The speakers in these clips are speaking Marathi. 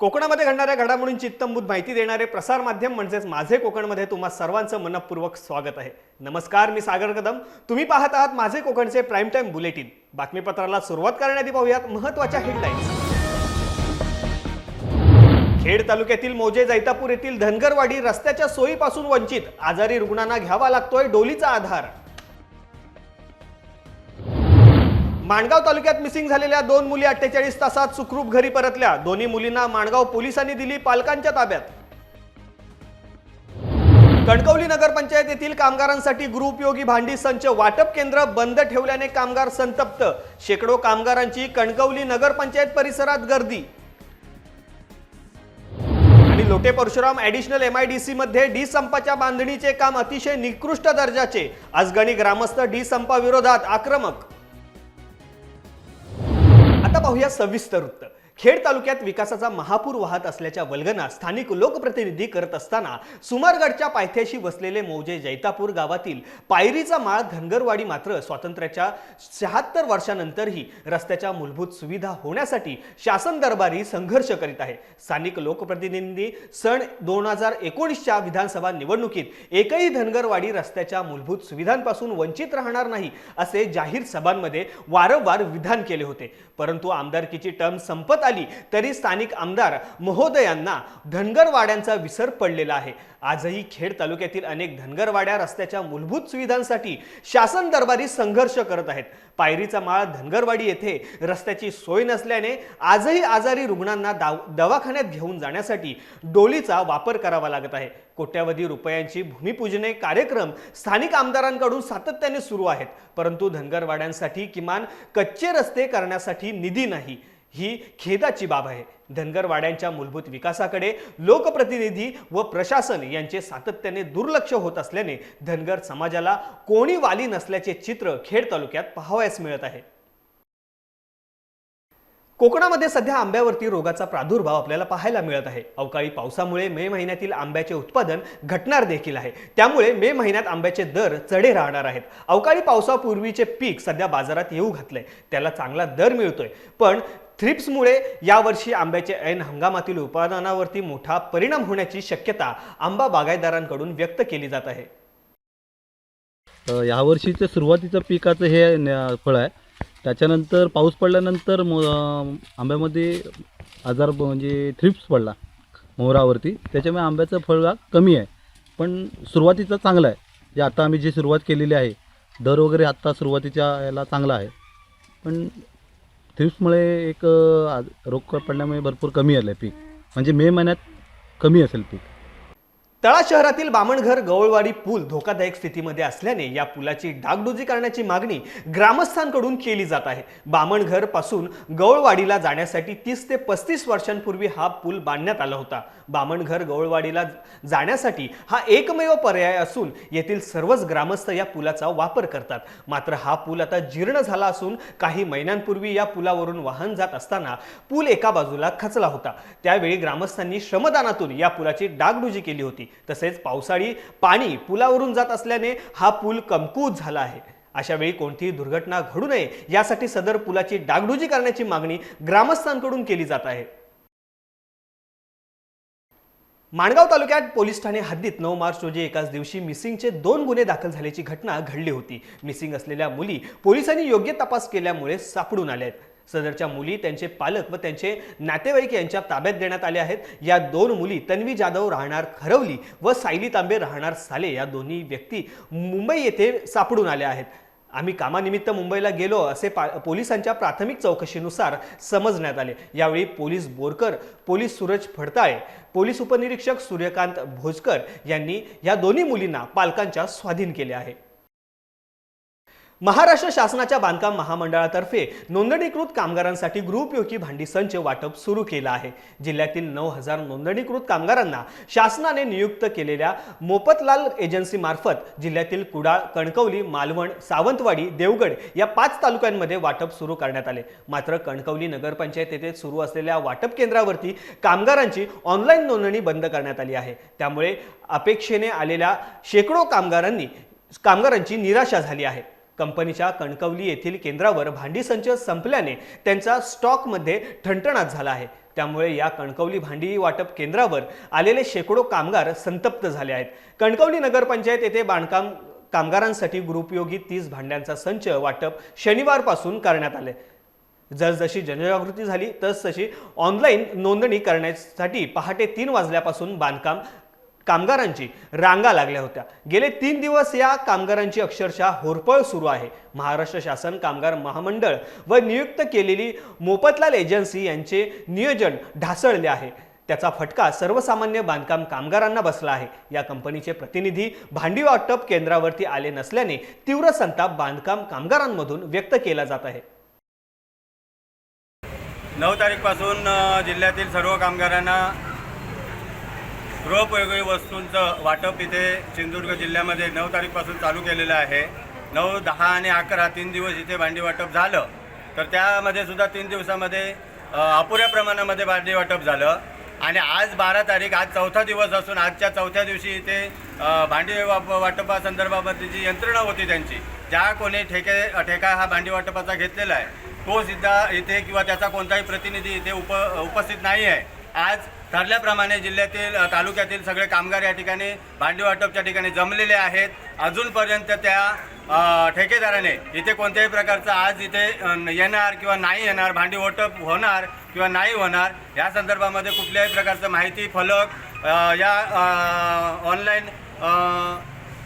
कोकणामध्ये घडणाऱ्या घडामोडींची इत्तमभूत माहिती देणारे प्रसार माध्यम म्हणजेच माझे कोकणमध्ये तुम्हा सर्वांचं मनपूर्वक स्वागत आहे. नमस्कार मी सागर कदम. तुम्ही पाहत आहात माझे कोकणचे प्राईम टाइम बुलेटिन. बातमीपत्राला सुरुवात करण्याआधी पाहूयात महत्त्वाच्या हेडलाईन्स खेड तालुक्यातील मोजे जैतापूर येथील धनगरवाडी रस्त्याच्या सोयीपासून वंचित. आजारी रुग्णांना घ्यावा लागतोय डोलीचा आधार. माणगाव तालुक्यात मिसिंग झालेल्या दोन मुली अठ्ठेचाळीस तासात सुखरूप घरी परतल्या. दोन्ही मुलींना माणगाव पोलिसांनी दिली पालकांच्या ताब्यात. कणकवली नगरपंचायत येथील कामगारांसाठी गृहउपयोगी भांडी संच वाटप केंद्र बंद ठेवल्याने कामगार संतप्त. शेकडो कामगारांची कणकवली नगरपंचायत परिसरात गर्दी. आणि Lote Parshuram additional M I D मध्ये डी संपाच्या बांधणीचे काम अतिशय निकृष्ट दर्जाचे. अजगणी ग्रामस्थ डी संपाविरोधात आक्रमक पाहूया सविस्तर वृत्त खेड तालुक्यात विकासाचा महापूर वाहत असल्याच्या वल्गना स्थानिक लोकप्रतिनिधी करत असताना सुमारगडच्या पायथ्याशी वसलेले मौजे जैतापूर गावातील पायरीचा माळ धनगरवाडी मात्र स्वातंत्र्याच्या शहात्तर वर्षानंतरही रस्त्याच्या मूलभूत सुविधा होण्यासाठी शासन दरबारी संघर्ष करीत आहे. स्थानिक लोकप्रतिनिधी सन दोन हजार एकोणीसच्या विधानसभा निवडणुकीत एकही धनगरवाडी रस्त्याच्या मूलभूत सुविधांपासून वंचित राहणार नाही असे जाहीर सभांमध्ये वारंवार विधान केले होते. परंतु आमदारकीची टर्म संपत आली तरी स्थानिक आमदार महोदयांना धनगरवाड्यांचा विसर पडलेला आहे. आजही खेड तालुक्यातील अनेक धनगरवाड्या रस्त्याच्या मूलभूत सुविधांसाठी शासन दरबारी संघर्ष करत आहेत. पायरीचा माळ धनगरवाडी येथे रस्त्याची सोय नसल्याने आजही आजारी रुग्णांना दाव दवाखान्यात घेऊन जाण्यासाठी डोलीचा वापर करावा लागत आहे. कोट्यावधी रुपयांची भूमिपूजने कार्यक्रम स्थानिक आमदारांकडून सातत्याने सुरू आहेत. परंतु धनगरवाड्यांसाठी किमान कच्चे रस्ते करण्यासाठी निधी नाही. ही खेदाची बाब आहे. धनगरवाड्यांच्या मूलभूत विकासाकडे लोकप्रतिनिधी व प्रशासन यांचे सातत्याने दुर्लक्ष होत असल्याने धनगर समाजाला कोणी वाली नसल्याचे चित्र खेड तालुक्यात पाहावयास मिळत आहे. कोकणामध्ये सध्या आंब्यावरती रोगाचा प्रादुर्भाव आपल्याला पाहायला मिळत आहे. अवकाळी पावसामुळे मे महिन्यातील आंब्याचे उत्पादन घटणार देखील आहे. त्यामुळे मे महिन्यात आंब्याचे दर चढे राहणार आहेत. अवकाळी पावसापूर्वीचे पीक सध्या बाजारात येऊ घातलंय. त्याला चांगला दर मिळतोय. पण थ्रिप्समुळे यावर्षी आंब्याचे ऐन हंगामातील उत्पादनावरती मोठा परिणाम होण्याची शक्यता आंबा बागायतदारांकडून व्यक्त केली जात आहे. यावर्षीचं सुरुवातीचं पिकाचं हे फळ आहे. त्याच्यानंतर पाऊस पडल्यानंतर म आंब्यामध्ये आजार म्हणजे थ्रिप्स पडला मोहरावरती. त्याच्यामुळे आंब्याचं फळबाग कमी आहे. पण सुरुवातीचं चांगलं आहे. जे आता आम्ही जी सुरुवात केलेली आहे दर वगैरे आत्ता सुरुवातीच्या याला चांगला आहे. पण थ्रिप्समुळे एक आज- रोग पडल्यामुळे भरपूर कमी आलं आहे पीक. म्हणजे मे महिन्यात कमी असेल पीक. तळा शहरातील बामणघर गवळवाडी पूल धोकादायक स्थितीमध्ये असल्याने या पुलाची डागडुजी करण्याची मागणी ग्रामस्थांकडून केली जात आहे. बामणघरपासून गवळवाडीला जाण्यासाठी तीस ते पस्तीस वर्षांपूर्वी हा पूल बांधण्यात आला होता. बामणघर गवळवाडीला जाण्यासाठी हा एकमेव पर्याय असून येथील सर्वच ग्रामस्थ या पुलाचा वापर करतात. मात्र हा पूल आता जीर्ण झाला असून काही महिन्यांपूर्वी या पुलावरून वाहन जात असताना पूल एका बाजूला खचला होता. त्यावेळी ग्रामस्थांनी श्रमदानातून या पुलाची डागडुजी केली होती. तसेच पावसाळी पाणी पुलावरून जात असल्याने हा पूल कमकुवत झाला आहे. अशा वेळी कोणतीही दुर्घटना घडू नये यासाठी सदर पुलाची डागडुजी करण्याची मागणी ग्रामस्थांकडून केली जात आहे. माणगाव तालुक्यात पोलीस ठाणे हद्दीत नऊ मार्च रोजी एकाच दिवशी मिसिंगचे दोन गुन्हे दाखल झाल्याची घटना घडली होती. मिसिंग असलेल्या मुली पोलिसांनी योग्य तपास केल्यामुळे सापडून आल्या आहेत. सदरच्या मुली त्यांचे पालक व त्यांचे नातेवाईक यांच्या ताब्यात देण्यात आले आहेत. या दोन मुली तन्वी जाधव राहणार खरवली व सायली तांबे राहणार साले या दोन्ही व्यक्ती मुंबई येथे सापडून आल्या आहेत. आम्ही कामानिमित्त मुंबईला गेलो असे पा पोलिसांच्या प्राथमिक चौकशीनुसार समजण्यात आले. यावेळी police Borkar police Suraj Phadtale police उपनिरीक्षक सूर्यकांत भोजकर यांनी या दोन्ही मुलींना पालकांच्या स्वाधीन केले आहे. महाराष्ट्र शासनाच्या बांधकाम महामंडळातर्फे नोंदणीकृत कामगारांसाठी गृहउपयोगी भांडी संच वाटप सुरू केलं आहे. जिल्ह्यातील नऊ हजार नोंदणीकृत कामगारांना शासनाने नियुक्त केलेल्या मोपतलाल एजन्सी मार्फत जिल्ह्यातील कुडाळ कणकवली मालवण सावंतवाडी देवगड या पाच तालुक्यांमध्ये वाटप सुरू करण्यात आले. मात्र कणकवली नगरपंचायत येथे सुरू असलेल्या वाटप केंद्रावरती कामगारांची ऑनलाईन नोंदणी बंद करण्यात आली आहे. त्यामुळे अपेक्षेने आलेल्या शेकडो कामगारांनी कामगारांची निराशा झाली आहे. कंपनीच्या कणकवली येथील केंद्रावर भांडी संच संपल्याने त्यांचा स्टॉकमध्ये ठणठणाट झाला आहे. त्यामुळे या कणकवली भांडी वाटप केंद्रावर आलेले शेकडो कामगार संतप्त झाले आहेत. कणकवली नगरपंचायत येथे बांधकाम कामगारांसाठी गृहोपयोगी तीस भांड्यांचा संच वाटप शनिवारपासून करण्यात आले. जसजशी जनजागृती झाली तसतशी ऑनलाईन नोंदणी करण्यासाठी पहाटे तीन वाजल्यापासून बांधकाम कामगारांची रांगा लागल्या होत्या. गेले तीन दिवस या कामगारांची अक्षरशः होरपळ सुरू आहे. महाराष्ट्र शासन कामगार महामंडळ व नियुक्त केलेली मोपतलाल एजन्सी यांचे नियोजन ढासळले आहे. त्याचा फटका सर्वसामान्य बांधकाम कामगारांना बसला आहे. या कंपनीचे प्रतिनिधी भांडी वाटप केंद्रावरती आले नसल्याने तीव्र संताप बांधकाम कामगारांमधून व्यक्त केला जात आहे. नऊ तारीखपासून जिल्ह्यातील सर्व कामगारांना गृहोपयोगी वस्तूंचं वाटप इथे सिंधुदुर्ग जिल्ह्यामध्ये नऊ तारीखपासून चालू केलेलं आहे. नऊ दहा आणि अकरा तीन दिवस इथे भांडी वाटप झालं. तर त्यामध्ये सुद्धा तीन दिवसामध्ये अपुऱ्या प्रमाणामध्ये भांडी वाटप झालं. आणि आज बारा तारीख आज चौथा दिवस असून आजच्या चौथ्या दिवशी इथे भांडी वाप वाटपासंदर्भामध्ये जी यंत्रणा होती त्यांची ज्या कोणी ठेके ठेका हा भांडी वाटपाचा घेतलेला आहे तो सुद्धा इथे किंवा त्याचा कोणताही प्रतिनिधी इथे उप उपस्थित नाही आहे. आज ठरल्याप्रमाणे जिल्ह्यातील तालुक्यातील सगळे कामगार या ठिकाणी भांडी वाटपच्या ठिकाणी जमलेले आहेत. अजूनपर्यंत त्या ठेकेदाराने इथे कोणत्याही प्रकारचं आज इथे येणार किंवा नाही येणार भांडी वाटप होणार किंवा नाही होणार या संदर्भामध्ये कुठल्याही प्रकारचं माहिती फलक या ऑनलाईन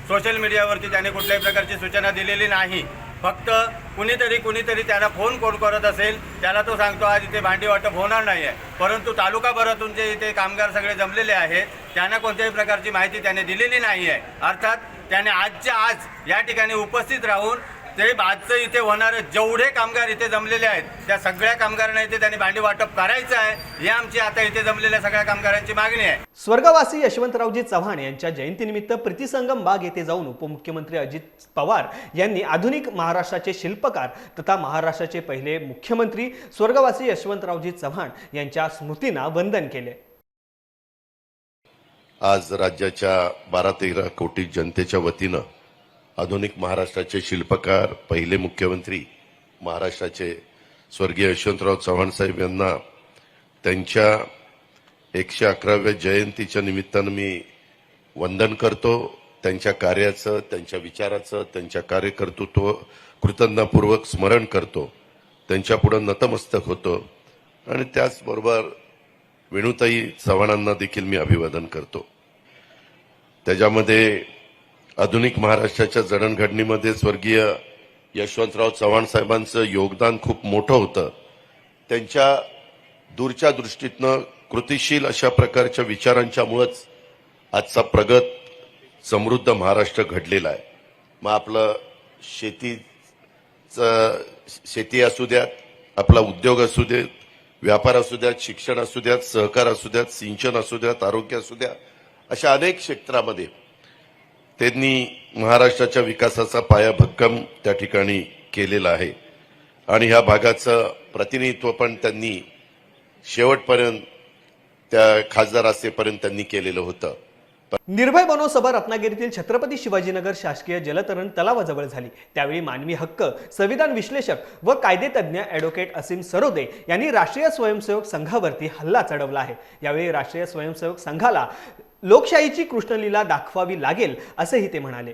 सोशल मीडियावरती त्याने कुठल्याही प्रकारची सूचना दिलेली नाही. फक्त कुणीतरी कुणीतरी त्याला फोन कोण करत असेल त्याला तो सांगतो आज इथे भांडी वाटप होणार नाही आहे परंतु तालुकाभरातून जे इथे कामगार सगळे जमलेले आहेत त्यांना कोणत्याही प्रकारची माहिती त्याने दिलेली नाही आहे अर्थात त्याने आजच्या आज या ठिकाणी उपस्थित राहून ते आजचं इथे होणारे जेवढे कामगार इथे जमलेले आहेत त्या सगळ्या कामगारांना इथे त्यांनी भांडी वाटप करायचं आहे. ही आमची आता इथे जमलेल्या सगळ्या कामगारांची मागणी आहे. स्वर्गवासी यशवंतरावजी चव्हाण यांच्या जयंतीनिमित्त प्रीतिसंगम बाग येथे जाऊन उपमुख्यमंत्री अजित पवार यांनी आधुनिक महाराष्ट्राचे शिल्पकार तथा महाराष्ट्राचे पहिले मुख्यमंत्री स्वर्गवासी यशवंतरावजी चव्हाण यांच्या स्मृतींना वंदन केले. आज राज्याच्या बारा तेरा कोटी जनतेच्या वतीनं आधुनिक महाराष्ट्राचे शिल्पकार पहिले मुख्यमंत्री महाराष्ट्राचे स्वर्गीय यशवंतराव चव्हाण साहेब यांना त्यांच्या एकशे अकराव्या जयंतीच्या निमित्तानं मी वंदन करतो. त्यांच्या कार्याचं त्यांच्या विचाराचं त्यांच्या कार्यकर्तृत्व कृतज्ञतापूर्वक स्मरण करतो. त्यांच्यापुढं नतमस्तक होतो. आणि त्याचबरोबर वेणुताई चव्हाणांना देखील मी अभिवादन करतो. त्याच्यामध्ये आधुनिक महाराष्ट्राच्या जडणघडणीमध्ये स्वर्गीय यशवंतराव चव्हाण साहेबांचं योगदान खूप मोठं होतं. त्यांच्या दूरच्या दृष्टीतनं कृतिशील अशा प्रकारच्या विचारांच्यामुळंच आजचा प्रगत समृद्ध महाराष्ट्र घडलेला आहे. मग आपलं शेतीचं शेती असू द्यात आपला उद्योग असू देत व्यापार असू द्यात शिक्षण असू द्यात सहकार असू द्यात सिंचन असू द्यात आरोग्य असू द्या अशा अनेक क्षेत्रामध्ये त्यांनी महाराष्ट्राच्या विकासाचा पाया भक्कम त्या ठिकाणी केलेला आहे. आणि ह्या भागाचं प्रतिनिधित्व पण त्यांनी शेवटपर्यंत त्या खासदार असेपर्यंत त्यांनी केलेलं होतं. निर्भय बनो सभा रत्नागिरीतील छत्रपती शिवाजीनगर शासकीय जलतरण तलावाजवळ झाली. त्यावेळी मानवी हक्क संविधान विश्लेषक व कायदेतज्ञ ॲडव्होकेट असीम सरोदे यांनी राष्ट्रीय स्वयंसेवक संघावरती हल्ला चढवला आहे. यावेळी राष्ट्रीय स्वयंसेवक संघाला लोकशाहीची कृष्णलीला दाखवावी लागेल असंही ते म्हणाले.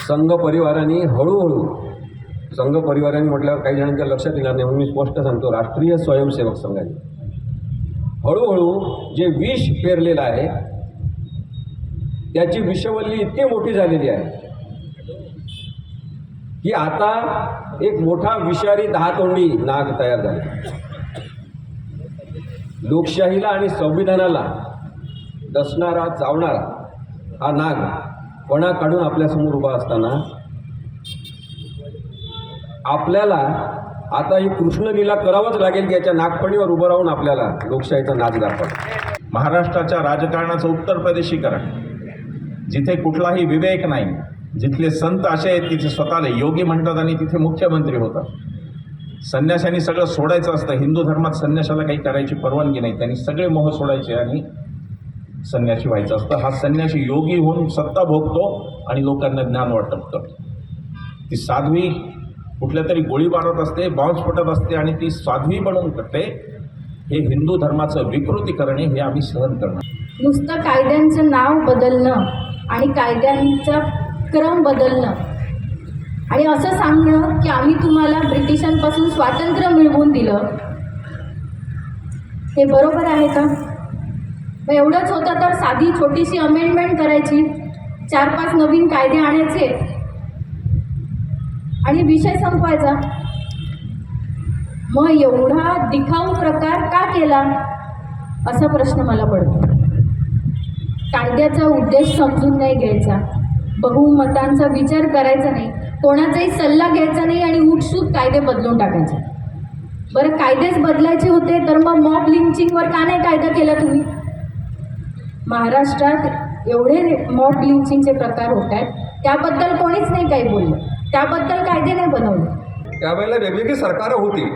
संघ परिवाराने हळूहळू संघ परिवाराने म्हटल्यावर काही जणांच्या लक्षात येणार नाही म्हणून मी स्पष्ट सांगतो राष्ट्रीय स्वयंसेवक संघाने हळूहळू जे विष पेरलेलं आहे त्याची विषवल्ली इतकी मोठी झालेली आहे की आता एक मोठा विषारी दहातोंडी नाग तयार झाला. लोकशाहीला आणि संविधानाला दसणारा चावणारा हा नाग पणा काढून आपल्यासमोर उभा असताना आपल्याला आता ही कृष्णलीला करावंच लागेल की याच्या नागपणीवर उभं राहून आपल्याला लोकशाहीचा नाच दाखवा. महाराष्ट्राच्या राजकारणाचं उत्तर प्रदेशीकरण. जिथे कुठलाही विवेक नाही जिथले संत असे आहेत तिथे स्वतःला योगी म्हणतात आणि तिथे मुख्यमंत्री होतात. संन्यासानी सगळं सोडायचं असतं हिंदू धर्मात संन्याशाला काही करायची परवानगी नाही त्यांनी सगळे मोह सोडायचे आणि संन्याशी व्हायचं असतं. हा संन्याशी योगी होऊन सत्ता भोगतो आणि लोकांना ज्ञान वाटप करतो ती साध्वी कुठल्या तरी गोळीबार होत असते बॉम्ब फुटत असते आणि ती साध्वी बनवून करते हे हिंदू धर्माचं विकृती करणे हे आम्ही सहन करणार. नुसतं कायद्यांचं नाव बदलणं आणि कायद्यांचा क्रम बदलणं. आणि असं सांगणं की आम्ही तुम्हाला ब्रिटिशांपासून स्वातंत्र्य मिळवून दिलं. हे बरोबर आहे का? मग एवढंच होतं तर साधी छोटीशी अमेंडमेंट करायची. चार पाच नवीन कायदे आणायचे. आणि विषय संपवायचा. मग एवढा दिखाऊ प्रकार का केला? असा प्रश्न मला पडतो. कायद्याचा उद्देश समजून नाही घ्यायचा. बहुमतांचा विचार करायचा नाही. कोणाचाही सल्ला घ्यायचा नाही आणि उठसूट कायदे बदलून टाकायचे. बरं कायदेच बदलायचे होते तर मग मॉब लिंचिंगवर का नाही कायदा केला तुम्ही? महाराष्ट्रात एवढे मॉब लिंचिंगचे प्रकार होत आहेत त्याबद्दल कोणीच नाही काही बोललं. त्याबद्दल कायदे नाही बनवले. त्यावेळेला वेगवेगळी सरकारं होती.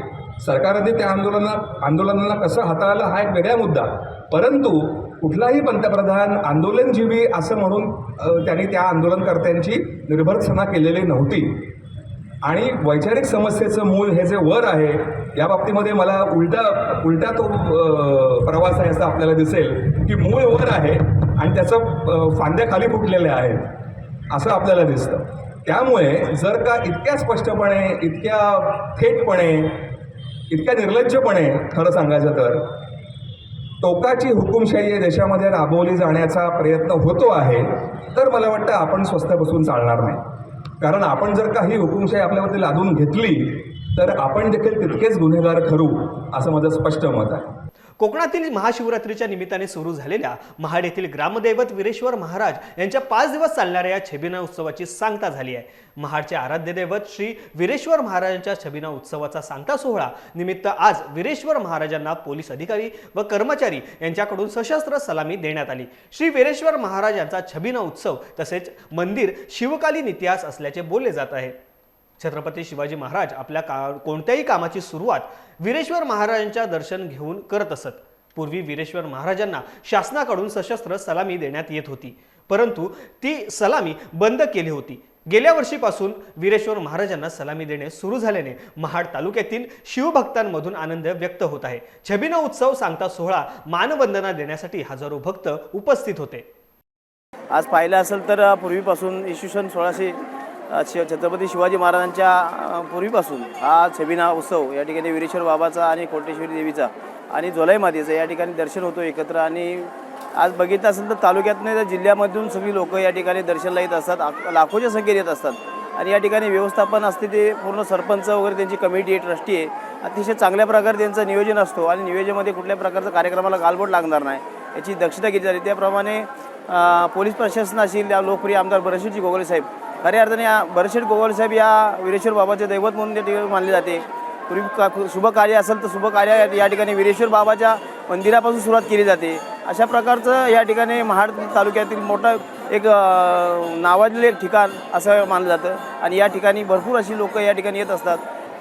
सरकारने त्या आंदोलना आंदोलनाला कसं हाताळलं हा एक वेगळा मुद्दा. परंतु कुठलाही पंतप्रधान आंदोलनजीवी असं म्हणून त्यांनी त्या आंदोलनकर्त्यांची निर्भरसना केलेली नव्हती. आणि वैचारिक समस्येचं मूळ हे जे वर आहे या बाबतीमध्ये मला उलटा उलटा तो प्रवास आहे असं आपल्याला दिसेल की मूळ वर आहे आणि त्याचं फांद्या खाली फुटलेल्या आहेत असं आपल्याला दिसतं. त्यामुळे जर का इतक्या स्पष्टपणे इतक्या थेटपणे इतक्या निर्लज्जपणे खरं सांगायचं तर टोकाची हुकुमशाही या देशामध्ये राबवली जाण्याचा प्रयत्न होतो आहे तर मला वाटतं आपण स्वस्थ बसून चालणार नाही. कारण आपण जर का ही हुकुमशाही आपल्यावरती लादून घेतली तर आपण देखील तितकेच गुन्हेगार ठरू असं माझं स्पष्ट मत आहे. कोकणातील महाशिवरात्रीच्या निमित्ताने सुरू झालेल्या महाड येथील ग्रामदैवत वीरेश्वर महाराज यांच्या पाच दिवस चालणाऱ्या या छबिना उत्सवाची सांगता झाली आहे. महाडचे आराध्य दैवत श्री वीरेश्वर महाराजांच्या छबिना उत्सवाचा सांगता सोहळा निमित्त आज वीरेश्वर महाराजांना पोलीस अधिकारी व कर्मचारी यांच्याकडून सशस्त्र सलामी देण्यात आली. श्री वीरेश्वर महाराज यांचा छबिना उत्सव तसेच मंदिर शिवकालीन इतिहास असल्याचे बोलले जात आहे. छत्रपती शिवाजी महाराज आपल्या का कोणत्याही कामाची सुरुवात वीरेश्वर महाराजांच्या दर्शन घेऊन करत असत. पूर्वी वीरेश्वर महाराजांना शासनाकडून सशस्त्र सलामी देण्यात येत होती. परंतु ती सलामी बंद केली होती. गेल्या वर्षीपासून वीरेश्वर महाराजांना सलामी देणे सुरू झाल्याने महाड तालुक्यातील शिवभक्तांमधून आनंद व्यक्त होत आहे. छबिना उत्सव सांगता सोहळा मानवंदना देण्यासाठी हजारो भक्त उपस्थित होते. आज पाहिलं असेल तर पूर्वीपासून इसवी सन सोळाशे शिव छत्रपती शिवाजी महाराजांच्या पूर्वीपासून हा छबिना उत्सव या ठिकाणी वीरेश्वर बाबाचा आणि कोटेश्वरी देवीचा आणि जोलाई मातेचं या ठिकाणी दर्शन होतो एकत्र. आणि आज बघितलं असेल तर तालुक्यातनं तर जिल्ह्यामधून सगळी लोक या ठिकाणी दर्शनला येत असतात लाखोच्या संख्येत येत असतात. आणि या ठिकाणी व्यवस्थापन असते ते पूर्ण सरपंच वगैरे त्यांची कमिटी आहे ट्रस्टी आहे. अतिशय चांगल्या प्रकारे त्यांचं नियोजन असतो आणि नियोजनामध्ये कुठल्या प्रकारचं कार्यक्रमाला गालबोट लागणार नाही याची दक्षता घेतली जाते. त्याप्रमाणे पोलीस प्रशासन असेल या लोकप्रिय आमदार बरशेटजी गोगोले साहेब. खऱ्या अर्थाने या बरशेट गोगोले साहेब या वीरेश्वर बाबाचे दैवत म्हणून त्या ठिकाणी मानले जाते. पूर्वी का शुभ कार्य असेल तर शुभ कार्य या- ठिकाणी वीरेश्वर बाबाच्या मंदिरापासून सुरुवात केली जाते. अशा प्रकारचं या ठिकाणी महाड तालुक्यातील मोठं एक नावाजलेलं एक ठिकाण असं मानलं जातं. आणि या ठिकाणी भरपूर अशी लोक या ठिकाणी येत असतात.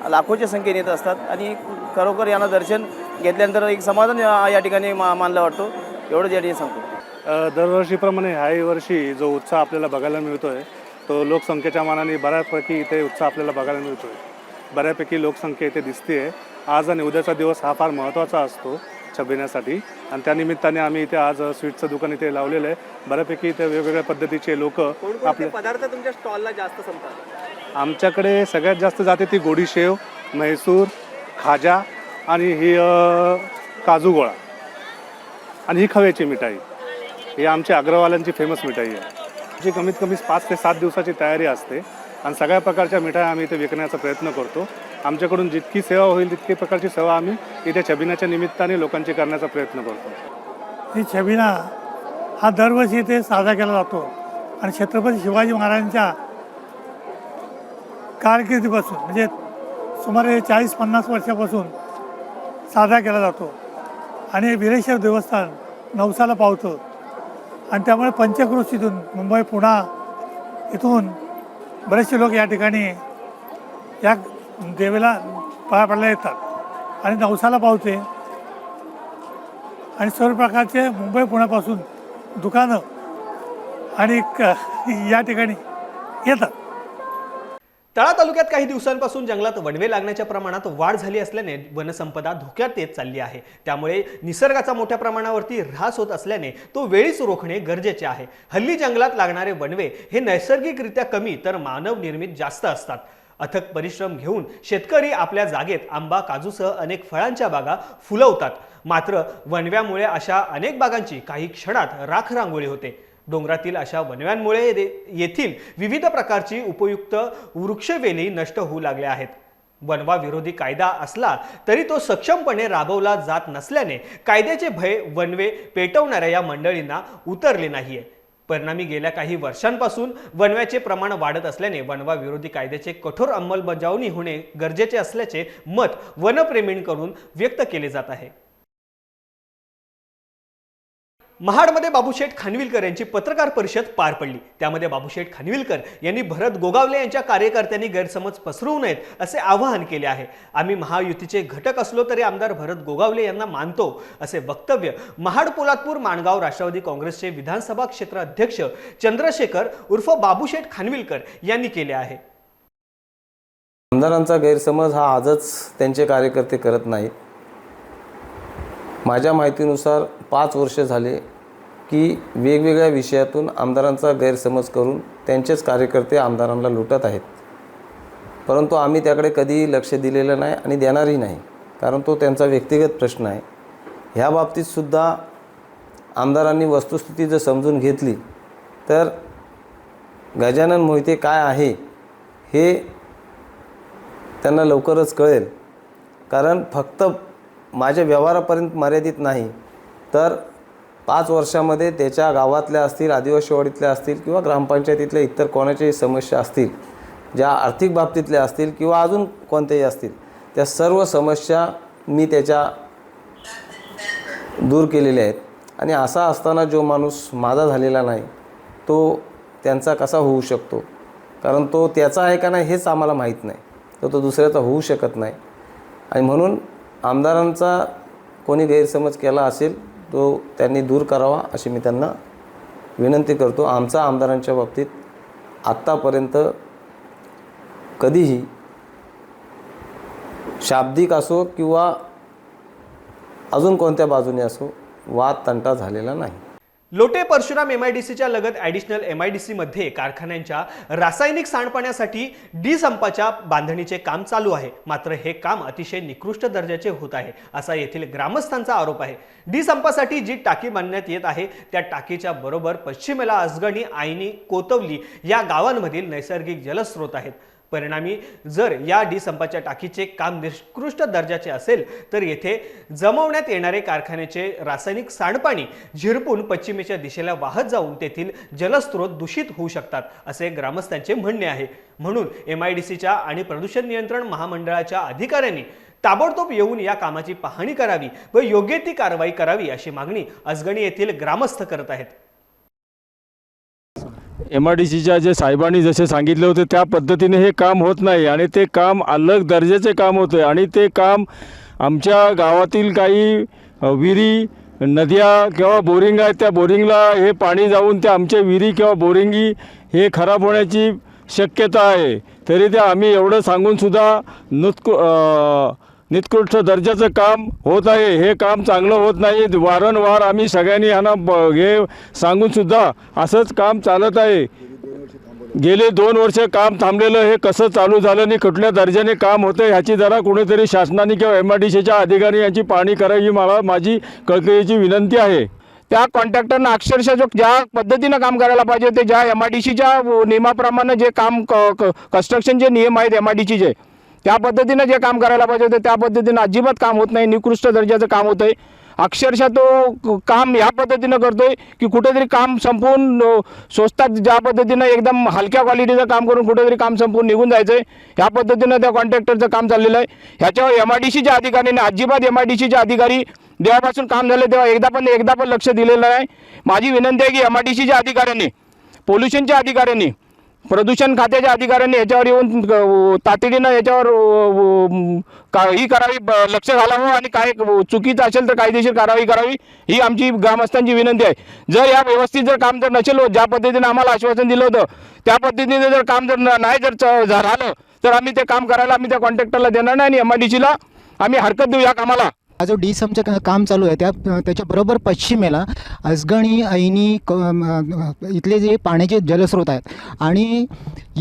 लाखोच्या संख्येने येत असतात. आणि खरोखर यांना दर्शन घेतल्यानंतर एक समाधान या ठिकाणी मा मानला वाटतो. एवढंच या ठिकाणी सांगतो. दरवर्षीप्रमाणे ह्याही वर्षी जो उत्साह आपल्याला बघायला मिळतो आहे तो लोकसंख्येच्या मानाने बऱ्यापैकी इथे उत्साह आपल्याला बघायला मिळतो आहे बऱ्यापैकी लोकसंख्या इथे दिसते आहे आज आणि उद्याचा दिवस हा फार महत्त्वाचा असतो छबिण्यासाठी. आणि त्यानिमित्ताने आम्ही इथे आज स्वीटचं दुकान इथे लावलेलं आहे. बऱ्यापैकी इथे वेगवेगळ्या पद्धतीचे लोक आपले पदार्थ तुमच्या स्टॉलला जास्त संपतात? आमच्याकडे सगळ्यात जास्त जाते ती गोडी शेव म्हैसूर खाजा आणि ही काजू गोळा आणि ही खव्याची मिठाई. ही आमच्या अग्रवाल्यांची फेमस मिठाई आहे. जी कमीत कमी पाच ते सात दिवसाची तयारी असते आणि सगळ्या प्रकारच्या मिठाई आम्ही इथे विकण्याचा प्रयत्न करतो. आमच्याकडून जितकी सेवा होईल तितकी प्रकारची सेवा आम्ही इथे छबिनाच्या निमित्ताने लोकांची करण्याचा प्रयत्न करतो. ही छबिना हा दरवर्षी इथे साजरा केला जातो. आणि छत्रपती शिवाजी महाराजांच्या कारकिर्दीपासून म्हणजे सुमारे चाळीस पन्नास वर्षापासून साजरा केला जातो. आणि विरेश्वर देवस्थान नवसाला पावतं. आणि त्यामुळे पंचक्रोशीतून मुंबई पुणा इथून बरेचसे लोक या ठिकाणी या देवीला पाया पडल्या येतात. आणि नवसाला पावते. आणि सर्व प्रकारचे मुंबई पुण्यापासून दुकानं आणि क- या ठिकाणी येतात. तळा तालुक्यात काही दिवसांपासून जंगलात वणवे लागण्याच्या प्रमाणात वाढ झाली असल्याने वनसंपदा धोक्यात येत चालली आहे. त्यामुळे निसर्गाचा मोठ्या प्रमाणावरती ऱ्हास होत असल्याने तो वेळीच रोखणे गरजेचे आहे. हल्ली जंगलात लागणारे वणवे हे नैसर्गिकरित्या कमी तर मानव निर्मित जास्त असतात. अथक परिश्रम घेऊन शेतकरी आपल्या जागेत आंबा काजूसह अनेक फळांच्या बागा फुलवतात. मात्र वणव्यामुळे अशा अनेक बागांची काही क्षणात राख रांगोळी होते. डोंगरातील अशा वणव्यांमुळे येथील विविध प्रकारची उपयुक्त वृक्षवेली नष्ट होऊ लागल्या आहेत. वनवा विरोधी कायदा असला तरी तो सक्षमपणे राबवला जात नसल्याने कायद्याचे भय वनवे पेटवणाऱ्या या मंडळींना उतरले नाहीये. परिणामी गेल्या काही वर्षांपासून वनव्याचे प्रमाण वाढत असल्याने वनवा विरोधी कायद्याचे कठोर अंमलबजावणी होणे गरजेचे असल्याचे मत वनप्रेमींकडून व्यक्त केले जात आहे. महाडमध्ये बाबूशेठ खानविलकर यांची पत्रकार परिषद पार पडली. त्यामध्ये बाबूशेठ खानविलकर यांनी भरत गोगावले यांच्या कार्यकर्त्यांनी गैरसमज पसरवू नयेत असे आवाहन केले आहे. आम्ही महायुतीचे घटक असलो तरी आमदार भरत गोगावले यांना मानतो असे वक्तव्य महाड पोलादपूर माणगाव राष्ट्रवादी काँग्रेसचे विधानसभा क्षेत्र अध्यक्ष चंद्रशेखर उर्फ बाबूशेठ खानविलकर यांनी केले आहे. आमदारांचा गैरसमज हा आजच त्यांचे कार्यकर्ते करत नाहीत. माझ्या माहितीनुसार पाच वर्ष झाले की वेगवेगळ्या विषयातून आमदारांचा गैरसमज करून त्यांचेच कार्यकर्ते आमदारांना लुटत आहेत. परंतु आम्ही त्याकडे कधीही लक्ष दिलेलं नाही आणि देणारही नाही कारण तो त्यांचा व्यक्तिगत प्रश्न आहे. ह्या बाबतीतसुद्धा आमदारांनी वस्तुस्थिती जर समजून घेतली तर गजानन मोहिते काय आहे हे त्यांना लवकरच कळेल. कारण फक्त माझ्या व्यवहारापर्यंत मर्यादित नाही तर पाच वर्षामध्ये त्याच्या गावातल्या असतील आदिवासीवाडीतल्या असतील किंवा ग्रामपंचायतीतल्या इतर कोणाच्याही समस्या असतील ज्या आर्थिक बाबतीतल्या असतील किंवा अजून कोणत्याही असतील त्या सर्व समस्या मी त्याच्या दूर केलेल्या आहेत. आणि असा असताना जो माणूस माझा झालेला नाही तो त्यांचा कसा होऊ शकतो? कारण तो त्याचा आहे का नाही हेच आम्हाला माहीत नाही. तर तो दुसऱ्याचा होऊ शकत नाही. आणि म्हणून आमदारांचा कोणी गैरसमज केला असेल तो त्यांनी दूर करावा अशी मी त्यांना विनंती करतो. आमचा आमदारांच्या बाबतीत आत्तापर्यंत कधीही शाब्दिक असो किंवा अजून कोणत्या बाजूने असो वाद तंटा झालेला नाही. Lote Parshuram M I D सीच्या लगत ॲडिशनल एम आय डी सीमध्ये कारखान्यांच्या रासायनिक सांडपाण्यासाठी डी संपाच्या बांधणीचे काम चालू आहे. मात्र हे काम अतिशय निकृष्ट दर्जाचे होत आहे असा येथील ग्रामस्थांचा आरोप आहे. डी संपासाठी जी टाकी बांधण्यात येत आहे त्या टाकीच्या बरोबर पश्चिमेला अजगणी आईनी कोतवली या गावांमधील नैसर्गिक जलस्रोत आहेत. परिणामी जर या डी संपाच्या टाकीचे काम निकृष्ट दर्जाचे असेल तर येथे जमवण्यात येणारे कारखान्याचे रासायनिक सांडपाणी झिरपून पश्चिमेच्या दिशेला वाहत जाऊन तेथील जलस्रोत दूषित होऊ शकतात असे ग्रामस्थांचे म्हणणे आहे. म्हणून एम आय डी सीच्या आणि प्रदूषण नियंत्रण महामंडळाच्या अधिकाऱ्यांनी ताबडतोब येऊन या कामाची पाहणी करावी व योग्य ती कारवाई करावी अशी मागणी अजगणी येथील ग्रामस्थ करत आहेत. एम आर डी सीच्या जे साहेबांनी जसे सांगितले होते त्या पद्धतीने हे काम होत नाही आणि ते काम अलग दर्जाचे काम होते आणि ते काम आमच्या गावातील काही विहिरी नद्या किंवा बोरिंग आहेत त्या बोरिंगला हे पाणी जाऊन त्या आमच्या विहिरी किंवा बोरिंगी हे खराब होण्याची शक्यता आहे. तरी ते आम्ही एवढं सांगूनसुद्धा नुतक निकृष्ट दर्जाचं काम होत आहे. हे काम चांगलं होत नाही. वारंवार आम्ही सगळ्यांनी यांना ब हे सांगूनसुद्धा असंच काम चालत आहे. गेले दोन वर्ष काम थांबलेलं हे कसं चालू झालं आणि कुठल्या दर्जाने काम होतं ह्याची जरा कुणीतरी शासनाने किंवा एम आय डी सीच्या अधिकारी यांची पाहणी करावी मला माझी कळकळीची विनंती आहे. त्या कॉन्ट्रॅक्टरनं अक्षरशः जो ज्या पद्धतीनं काम करायला पाहिजे ते ज्या एम आय डी सीच्या नियमाप्रमाणे जे काम क कन्स्ट्रक्शनचे नियम आहेत एम आय डी सीचे त्या पद्धतीनं जे काम करायला पाहिजे होतं त्या पद्धतीनं अजिबात काम होत नाही निकृष्ट दर्जाचं काम होतं आहे अक्षरशः तो क- काम ह्या पद्धतीनं करतोय की कुठेतरी काम संपवून स्वस्तात ज्या पद्धतीनं एकदम हलक्या क्वालिटीचं काम करून कुठेतरी काम संपवून निघून जायचं आहे ह्या पद्धतीनं त्या कॉन्ट्रॅक्टरचं काम चाललेलं आहे. ह्याच्यावर एम आय डी सीच्या अधिकाऱ्यांनी अजिबात एम आय डी सीच्या अधिकारी जेव्हापासून काम झालं तेव्हा एकदा पण एकदा पण लक्ष दिलेलं नाही. माझी विनंती आहे की एम आय डी सीच्या अधिकाऱ्यांनी पोल्युशनच्या अधिकाऱ्यांनी प्रदूषण खात्याच्या अधिकाऱ्यांनी याच्यावर येऊन तातडीनं याच्यावर का ही करावी ब- लक्ष घालावं आणि काय चुकीचं असेल तर कायदेशीर कारवाई करावी ही आमची ग्रामस्थांची विनंती आहे. जर या व्यवस्थित जर काम जर नसेल ज्या पद्धतीनं आम्हाला आश्वासन दिलं होतं त्या पद्धतीने जर काम जर न- नाही जर च- झालं तर आम्ही ते काम करायला आम्ही त्या कॉन्ट्रॅक्टरला देणार नाही आणि एम आय डी सीला आम्ही हरकत देऊ या कामाला. हा जो डी समचं का- काम चालू आहे त्या त्याच्याबरोबर पश्चिमेला अजगणी ऐनी क इथले जे पाण्याचे जलस्रोत आहेत. आणि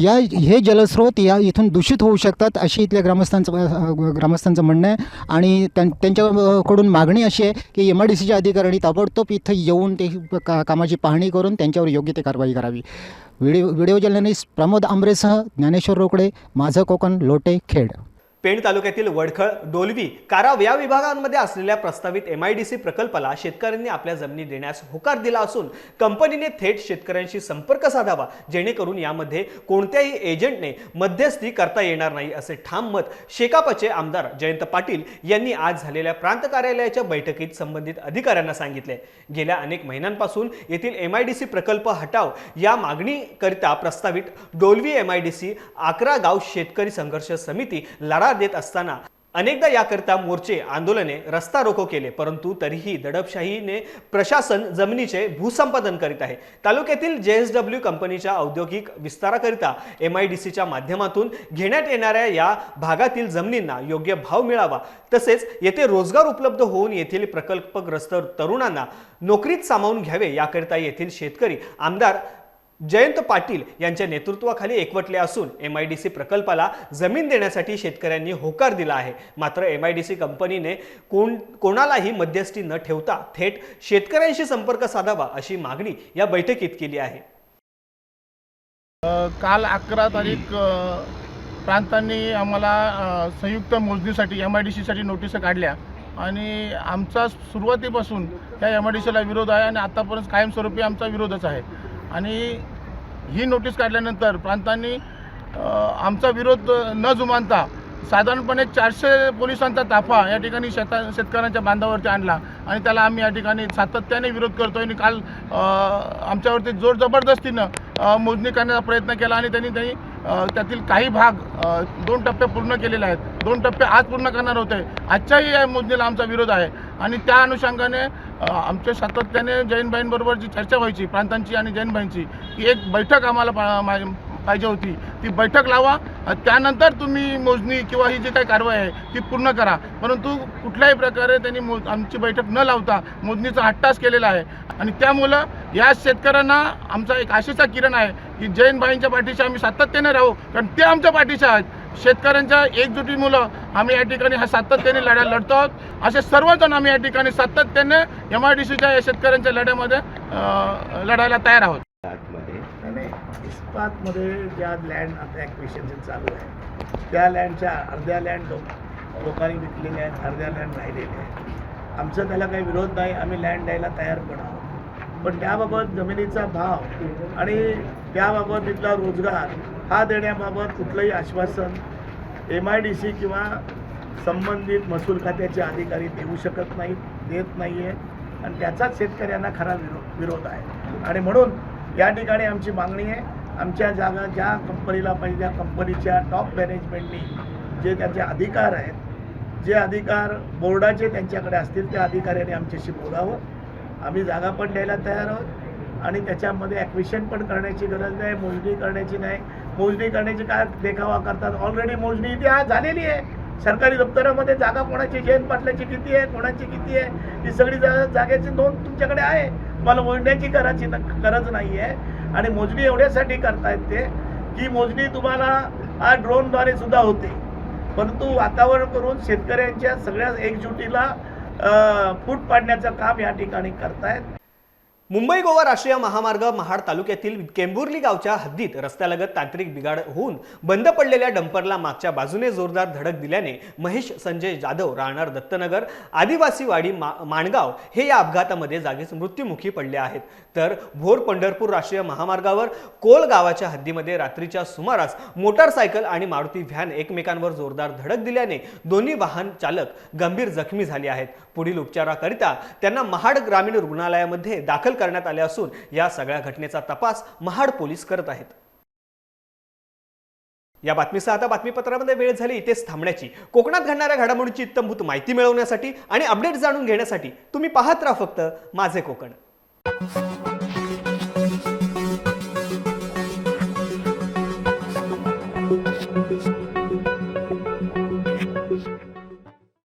या हे जलस्रोत या इथून दूषित होऊ शकतात अशी इथल्या ग्रामस्थांचं ग्रामस्थांचं म्हणणं आहे. आणि त्यां त्यांच्याकडून मागणी अशी आहे की एम आय डी सीच्या अधिकाऱ्यांनी ताबडतोब इथं येऊन ते का कामाची पाहणी करून त्यांच्यावर योग्य ते कारवाई करावी. व्हिडिओ व्हिडिओ जर्नलिस्ट प्रमोद आंबरेसह ज्ञानेश्वर रोकडे माझं कोकण लोटे खेड. पेण तालुक्यातील वडखळ डोलवी काराव या विभागांमध्ये असलेल्या प्रस्तावित एम आय डी सी प्रकल्पाला शेतकऱ्यांनी आपल्या जमिनी देण्यास होकार दिला असून कंपनीने थेट शेतकऱ्यांशी संपर्क साधावा जेणेकरून यामध्ये कोणत्याही एजंटने मध्यस्थी करता येणार नाही असे ठाम मत शेकापचे आमदार जयंत पाटील यांनी आज झालेल्या प्रांत कार्यालयाच्या बैठकीत संबंधित अधिकाऱ्यांना सांगितले. गेल्या अनेक महिन्यांपासून येथील एम आय डी सी प्रकल्प हटाव या मागणीकरिता प्रस्तावित Dolvi M I D C अकरा गाव शेतकरी संघर्ष समिती लढा देत असताना अनेकदा याकरिता मोर्चे आंदोलने रस्ता रोको केले परंतु तरीही दडपशाहीने प्रशासन जमिनीचे भूसंपादन करीत आहे. तालुक्यातील जे एस डब्ल्यू कंपनीच्या औद्योगिक विस्ताराकरिता एम आय डी सीच्या माध्यमातून घेण्यात येणाऱ्या या भागातील जमिनींना योग्य भाव मिळावा तसेच येथे रोजगार उपलब्ध होऊन येथील प्रकल्पग्रस्त तरुणांना नोकरीत सामावून घ्यावे याकरिता येथील शेतकरी आमदार जयंत पाटील यांच्या नेतृत्वाखाली एकवटले असून एम आय डी सी प्रकल्पाला जमीन देण्यासाठी शेतकऱ्यांनी होकार दिला आहे. मात्र एम आय डी सी कंपनीने कोण कोणालाही मध्यस्थी न ठेवता थेट शेतकऱ्यांशी संपर्क साधावा अशी मागणी या बैठकीत केली आहे. काल अकरा तारीख प्रांतांनी आम्हाला संयुक्त मोजणीसाठी एम आय डी सीसाठी नोटिसा काढल्या. आणि आमचा सुरुवातीपासून त्या एम आय डी सीला विरोध आहे आणि आत्तापर्यंत कायमस्वरूपी आमचा विरोधच आहे. आणि ही नोटीस काढल्यानंतर प्रांतांनी आमचा विरोध न जुमानता साधारणपणे चारशे पोलिसांचा ताफा या ठिकाणी शेता शेतकऱ्यांच्या बांधावरती आणला आणि त्याला आम्ही या ठिकाणी सातत्याने विरोध करतो आणि काल आमच्यावरती जोर जबरदस्तीनं मोजणी करण्याचा प्रयत्न केला आणि त्यांनी त्यांनी त्यातील काही भाग दोन टप्पे पूर्ण केलेले आहेत. दोन टप्पे आज पूर्ण करणार होते. आजच्याही या मोजणीला आमचा विरोध आहे. आणि त्या अनुषंगाने आमच्या सातत्याने जैनबाईंबरोबर जी चर्चा व्हायची प्रांतांची आणि जैनबाईंची की एक बैठक आम्हाला पाहिजे होती. ती बैठक लावा त्यानंतर तुम्ही मोजणी किंवा ही जी काही कारवाई आहे ती पूर्ण करा. परंतु कुठल्याही प्रकारे त्यांनी मो आमची बैठक न लावता मोजणीचा हट्टास केलेला आहे. आणि त्यामुळं या शेतकऱ्यांना आमचा एक आशेचा किरण आहे की जैनबाईंच्या पाठीशी आम्ही सातत्याने राहू. कारण ते आमच्या पाठीशी आहेत. शेतकऱ्यांच्या एकजुटी मुलं आम्ही या ठिकाणी हा सातत्याने लढा लढतो आहोत. असे सर्वजण आम्ही या ठिकाणी सातत्याने एम आय डी सीच्या या शेतकऱ्यांच्या लढ्यामध्ये लढायला तयार आहोत. आणि ज्या लँड आता ॲक्विशन चालू आहे त्या लँडच्या अर्ध्या लँड लोक लोकांनी विकलेल्या आहेत अर्ध्या लँड राहिलेल्या आहेत. आमचं त्याला काही विरोध नाही आम्ही लँड द्यायला तयार पण आहोत. पण त्याबाबत जमिनीचा भाव आणि त्याबाबत तिथला रोजगार हा देण्याबाबत कुठलंही आश्वासन एम आय डी सी किंवा संबंधित महसूल खात्याचे अधिकारी देऊ शकत नाहीत देत नाही आहे आणि त्याचाच शेतकऱ्यांना खरा विरो विरोध आहे. आणि म्हणून या ठिकाणी आमची मागणी आहे आमच्या जागा ज्या कंपनीला पाहिजे त्या कंपनीच्या टॉप मॅनेजमेंटनी जे त्यांचे अधिकार आहेत जे अधिकार बोर्डाचे त्यांच्याकडे असतील त्या अधिकाऱ्यांनी आमच्याशी बोलावं. आम्ही जागा पण द्यायला तयार आहोत आणि त्याच्यामध्ये ॲक्विशन पण करण्याची गरज नाही मोजणी करण्याची नाही. मोजणी करण्याची काय देखावा करतात? ऑलरेडी मोजणी इथे आज झालेली आहे. सरकारी दप्तरामध्ये जागा कोणाची? जयंत पाटलाची किती आहे? कोणाची किती आहे? ही सगळी जागा जागेची नोंद तुमच्याकडे आहे. मला मोजण्याची करायची गरज नाही आहे आणि मोजणी एवढ्यासाठी करतायत ते की मोजणी तुम्हाला हा ड्रोनद्वारे सुद्धा होते. परंतु वातावरण करून शेतकऱ्यांच्या सगळ्या एकजुटीला फूट पाडण्याचं काम या ठिकाणी करतायत. मुंबई गोवा राष्ट्रीय महामार्ग महाड तालुक्यातील केंबुर्ली गावच्या हद्दीत रस्त्यालगत तांत्रिक बिघाड होऊन बंद पडलेल्या डंपरला मागच्या बाजूने जोरदार धडक दिल्याने महेश संजय जाधव राहणार दत्तनगर आदिवासीवाडी मा माणगाव हे या अपघातामध्ये जागीच मृत्युमुखी पडले आहेत. तर भोर पंढरपूर राष्ट्रीय महामार्गावर कोल गावाच्या हद्दीमध्ये रात्रीच्या सुमारास मोटारसायकल आणि मारुती व्हॅन एकमेकांवर जोरदार धडक दिल्याने दोन्ही वाहन चालक गंभीर जखमी झाले आहेत. पुढील उपचाराकरिता त्यांना महाड ग्रामीण रुग्णालयामध्ये दाखल करण्यात आले असून या सगळ्या घटनेचा तपास महाड पोलीस करत आहेत. या बातमीसह आता बातमीपत्रामध्ये वेळ झाली इथेच थांबण्याची. कोकणात घडणाऱ्या घडामोडीची इत्तमभूत माहिती मिळवण्यासाठी आणि अपडेट जाणून घेण्यासाठी तुम्ही पाहत राहा फक्त माझे कोकण.